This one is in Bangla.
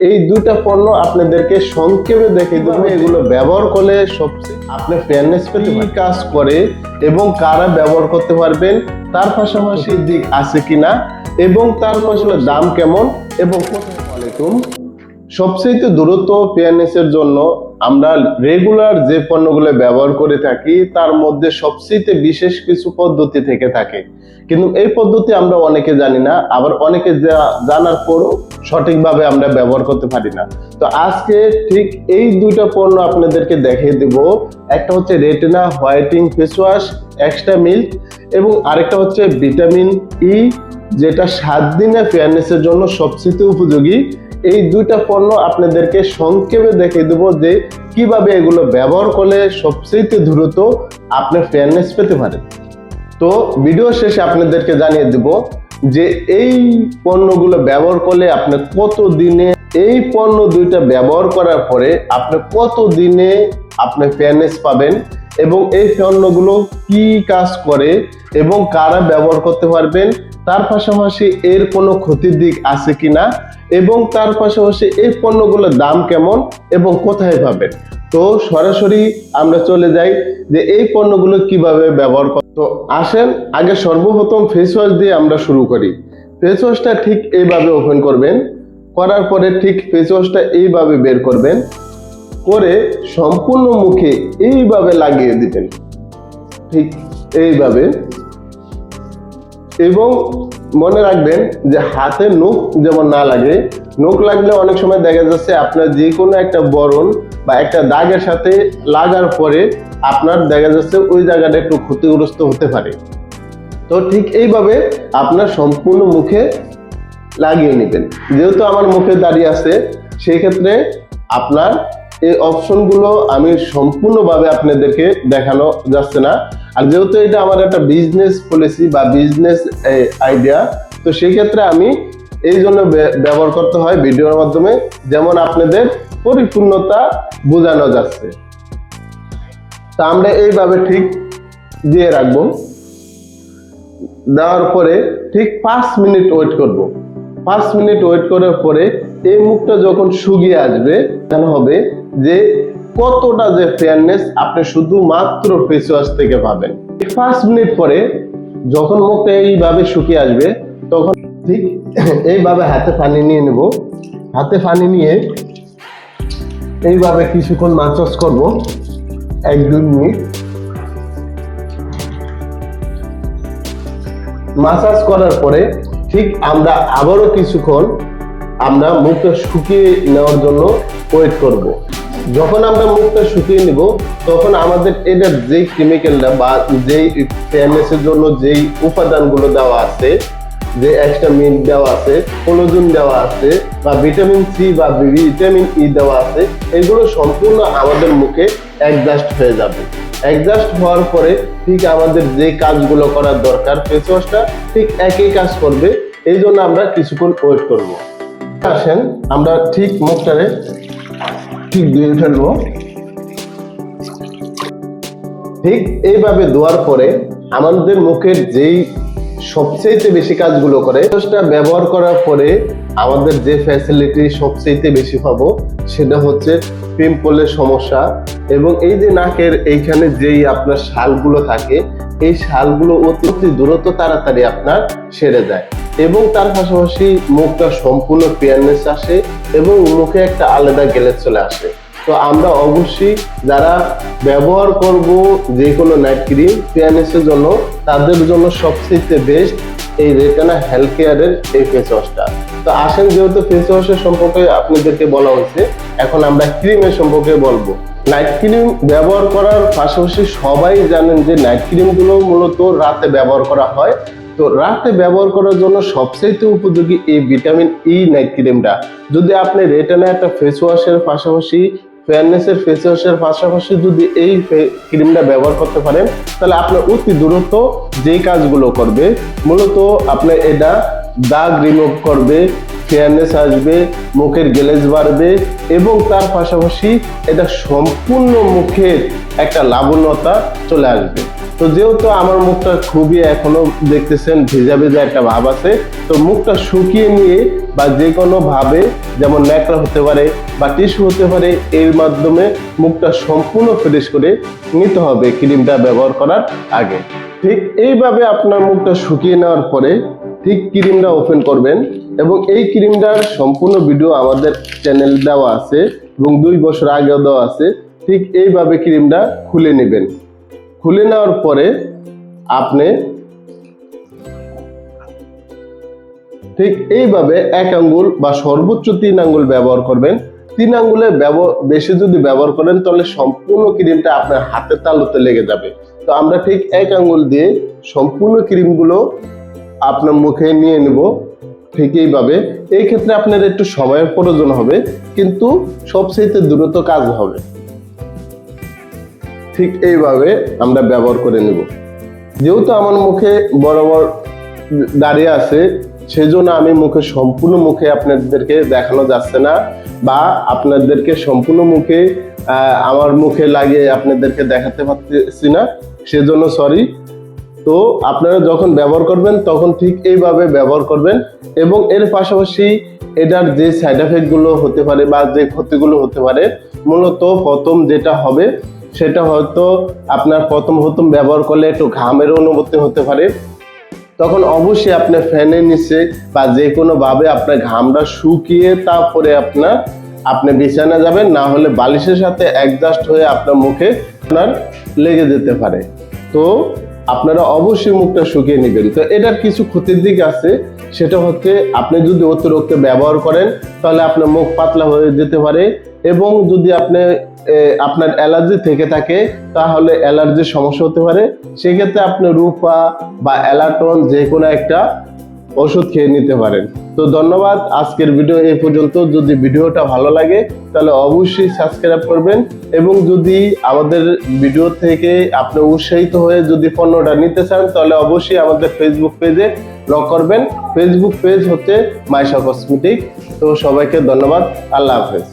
এই দুটা পণ্য আপনাদেরকে সংক্ষেপে দেখে দেবো। এগুলো ব্যবহার করলে সবচেয়ে আপনি ফেয়ারনেস পেতে কাজ করে এবং কারা ব্যবহার করতে পারবেন তার পাশাপাশি দিক আছে কিনা এবং তার আসলে দাম কেমন এবং কোথায় আলাইকুম। সবচেয়ে দ্রুত ফেয়ারনেসের জন্য আমরা রেগুলার যে পণ্যগুলো ব্যবহার করে থাকি, তার মধ্যে সবচেয়ে বিশেষ কিছু পদ্ধতি থেকে থাকে। কিন্তু এই পদ্ধতি আমরা অনেকে জানি না, আবার অনেকে জানার পরও সঠিকভাবে আমরা ব্যবহার করতে পারি না। তো আজকে ঠিক এই দুইটা পণ্য আপনাদেরকে দেখিয়ে দেব। একটা হচ্ছে retina whitening face wash extra milk এবং আরেকটা হচ্ছে ভিটামিন ই যেটা সাত দিনের ফেয়ারনেসের জন্য সবচেয়ে উপযোগী। এই দুইটা পণ্য আপনাদেরকে সংক্ষেপে দেখিয়ে দেবো যে কীভাবে এগুলো ব্যবহার করলে সবচেয়ে দ্রুত আপনি ফেয়ারনেস পেতে পারেন? তো ভিডিও শেষে আপনাদেরকে জানিয়ে দেব যে এই পণ্যগুলো ব্যবহার করলে আপনি কত দিনে এই পণ্য দুইটা ব্যবহার করার পরে আপনি কত দিনে আপনি ফেয়ারনেস পাবেন এবং এই পণ্যগুলো কি কাজ করে এবং কারা ব্যবহার করতে পারবেন, তার পাশাপাশি এর কোনো ক্ষতির দিক আছে কিনা এবং তার পাশাপাশি এই পণ্যগুলোর দাম কেমন এবং কোথায় পাবেন? তো সরাসরি আমরা চলে যাই যে এই পণ্যগুলো কীভাবে ব্যবহার কর তো আসেন, আগে সর্বপ্রথম ফেস ওয়াশ দিয়ে আমরা শুরু করি। ফেস ওয়াশটা ঠিক এইভাবে ওপেন করবেন, করার পরে ঠিক ফেস ওয়াশটা এইভাবে বের করবেন, করে সম্পূর্ণ মুখে এইভাবে লাগিয়ে দিবেন। ঠিক এইভাবে এবং মনে রাখবেন যে হাতে নখ যেমন না লাগে, নখ লাগলে অনেক সময় দেখা যাচ্ছে আপনার যে কোনো একটা বরণ বা একটা দাগের সাথে লাগার পরে আপনার দেখা যাচ্ছে ওই জায়গাটা একটু ক্ষতিগ্রস্ত হতে পারে। তো ঠিক এইভাবে আপনার সম্পূর্ণ মুখে লাগিয়ে নেবেন। যেহেতু আমার মুখে দাঁড়িয়ে আছে সেই ক্ষেত্রে আপনার এই অপশনগুলো আমি সম্পূর্ণভাবে আপনাদেরকে দেখানো যাচ্ছে না। আর যেহেতু এটা আমার একটা বিজনেস পলিসি বা বিজনেস আইডিয়া তো সেই ক্ষেত্রে আমি এই জন্য ব্যবহার করতে হয় ভিডিওর মাধ্যমে, যেমন আপনাদের পরিপূর্ণতা বোঝানো যাচ্ছে। তা আমরা এইভাবে ঠিক দিয়ে রাখব। দেওয়ার পরে ঠিক পাঁচ মিনিট ওয়েট করব। পাঁচ মিনিট ওয়েট করার পরে এই মুখটা যখন শুকিয়ে আসবে, কেন হবে? যে কতটা যে ফেয়ারনেস আপনি শুধুমাত্র ফেস ওয়াশ থেকে পাবেন। পাঁচ মিনিট পরে যখন মুখটা এইভাবে শুকিয়ে আসবে, তখন ঠিক এইভাবে হাতে পানি নিয়ে নেব। হাতে পানি নিয়ে এইভাবে কিছুক্ষণ মাসাজ করব, এক দুই মিনিট। মাসাজ করার পরে ঠিক আমরা আবারও কিছুক্ষণ আমরা মুখটা শুকিয়ে নেওয়ার জন্য ওয়েট করব। যখন আমরা মুখটা শুকিয়ে নিব, তখন আমাদের এটার যেই কেমিক্যালটা বা যেই ফেয়ারনেসের জন্য যেই উপাদানগুলো দেওয়া আছে, যে এক্সট্রা মিল্ক দেওয়া আছে কোলোজেন দেওয়া আছে, বা ভিটামিন সি বা ভিটামিন ই দেওয়া আছে, এগুলো সম্পূর্ণ আমাদের মুখে অ্যাডজাস্ট হয়ে যাবে অ্যাডজাস্ট হওয়ার পরে ঠিক আমাদের যে কাজগুলো করার দরকার ফেস ওয়াশটা ঠিক একই কাজ করবে এই জন্য আমরা কিছুক্ষণ ওয়েট করব আসেন, আমরা ঠিক মুখটারে ঠিক ধুয়ে ফেলব। ঠিক এইভাবে ধোয়ার পরে আমাদের মুখের যেই সবচেয়ে বেশি কাজগুলো করে সেটা ব্যবহার করার পরে আমাদের যে ফ্যাসিলিটি সবচেয়ে বেশি পাবো সেটা হচ্ছে পিম্পলের সমস্যা এবং এই যে নাকের এইখানে যেই আপনার শালগুলো থাকে, এই শালগুলো অতি দ্রুত তাড়াতাড়ি আপনার সেরে যায়। এবং তার পাশাপাশি মুখটা সম্পূর্ণ পিয়ারনেস আসে এবং মুখে একটা আলাদা গেলে চলে আসে। তো আমরা অবশ্যই যারা ব্যবহার করব যে কোনো নাইট ক্রিম ফেয়ারনেসের জন্য, তাদের জন্য সবচেয়ে বেস্ট এই রেটানা হেলথ কেয়ারের এই ফেস ওয়াশটা তো আসেন, যেহেতু ফেস ওয়াশের সম্পর্কে আপনাদেরকে বলা হয়েছে, এখন আমরা ক্রিমের সম্পর্কে বলব। নাইট ক্রিম ব্যবহার করার পাশাপাশি সবাই জানেন যে নাইট ক্রিমগুলো মূলত রাতে ব্যবহার করা হয়। তো রাতে ব্যবহার করার জন্য সবচেয়ে উপযোগী এই ভিটামিন ই নাইট ক্রিমটা। যদি আপনি রেটানা একটা ফেস ওয়াশের পাশাপাশি ফেয়ারনেসের ফেস ওয়াশের পাশাপাশি যদি এই ক্রিমটা ব্যবহার করতে পারেন, তাহলে আপনার অতি দূরত্ব যেই কাজগুলো করবে, মূলত আপনার এটা দাগ রিমুভ করবে ফেয়ারনেস আসবে, মুখের গ্লেজ বাড়বে এবং তার পাশাপাশি এটা সম্পূর্ণ মুখের একটা লাবণ্যতা চলে আসবে। তো যেহেতু আমার মুখটা খুবই এখনও দেখতেছেন ভেজা ভেজা একটা ভাব আছে, তো মুখটা শুকিয়ে নিয়ে বা যে কোনো ভাবে যেমন ন্যাকড়া হতে পারে বা টিস্যু হতে পারে, এর মাধ্যমে মুখটা সম্পূর্ণ ফ্রেশ করে নিতে হবে ক্রিমটা ব্যবহার করার আগে। ঠিক এইভাবে আপনার মুখটা শুকিয়ে নেওয়ার পরে ঠিক ক্রিমটা ওপেন করবেন এবং এই ক্রিমটার সম্পূর্ণ ভিডিও আমাদের চ্যানেল দেওয়া আছে এবং দুই বছর আগেও দেওয়া আছে, ঠিক এইভাবে ক্রিমটা খুলে নেবেন। খুলে নেওয়ার পরে আপনি ঠিক এইভাবে এক আঙ্গুল বা সর্বোচ্চ তিন আঙ্গুল ব্যবহার করবেন। তিন আঙ্গুলে বেশি যদি ব্যবহার করেন, তাহলে সম্পূর্ণ ক্রিমটা আপনার হাতের তালুতে লেগে যাবে। তো আমরা ঠিক এক আঙ্গুল দিয়ে সম্পূর্ণ ক্রিমগুলো আপনার মুখে নিয়ে নেব। ঠিক এইভাবে। এই ক্ষেত্রে আপনার একটু সময়ের প্রয়োজন হবে, কিন্তু সবচেয়ে দ্রুত কাজ হবে। ঠিক এইভাবে আমরা ব্যবহার করে নেব। যেহেতু আমার মুখে বরাবর দাঁড়িয়ে আছে, সেজন্য আমি মুখে সম্পূর্ণ মুখে আপনাদেরকে দেখানো যাচ্ছে না বা আপনাদেরকে সম্পূর্ণ মুখে আমার মুখে লাগিয়ে আপনাদেরকে দেখাতে পারতেছি না। সেজন্য সরি তো আপনারা যখন ব্যবহার করবেন, তখন ঠিক এইভাবে ব্যবহার করবেন এবং এর পাশাপাশি এটার যে সাইড এফেক্টগুলো হতে পারে বা যে ক্ষতিগুলো হতে পারে, মূলত প্রথম যেটা হবে সেটা হয়তো আপনার প্রথম প্রথম ব্যবহার করলে একটু ঘামের অনুভূতি হতে পারে। তখন অবশ্যই আপনার ফ্যানের নিচে বা যে কোনোভাবে আপনার ঘামটা শুকিয়ে তারপরে আপনার, আপনি বিছানা যাবেন, না হলে বালিশের সাথে অ্যাডজাস্ট হয়ে আপনার মুখে আপনার লেগে যেতে পারে। তো আপনারা অবশ্যই মুখটা শুকিয়ে নেবেন। তো এটার কিছু ক্ষতির দিক আছে, সেটা হচ্ছে আপনি যদি অতিরিক্ত ব্যবহার করেন, তাহলে আপনার মুখ পাতলা হয়ে যেতে পারে এবং যদি আপনি আপনার অ্যালার্জি থেকে থাকে, তাহলে অ্যালার্জির সমস্যা হতে পারে। সেক্ষেত্রে আপনি রূপা বা অ্যালাটন যে কোনো একটা ওষুধ খেয়ে নিতে পারেন। তো ধন্যবাদ, আজকের ভিডিও এই পর্যন্ত। যদি ভিডিওটা ভালো লাগে, তাহলে অবশ্যই সাবস্ক্রাইব করবেন এবং যদি আমাদের ভিডিও থেকে আপনি উৎসাহিত হয়ে যদি পণ্যটা নিতে চান, তাহলে অবশ্যই আমাদের ফেসবুক পেজে লক করবেন। ফেসবুক পেজ হচ্ছে মাইশা কসমেটিক তো সবাইকে ধন্যবাদ। আল্লাহ হাফেজ।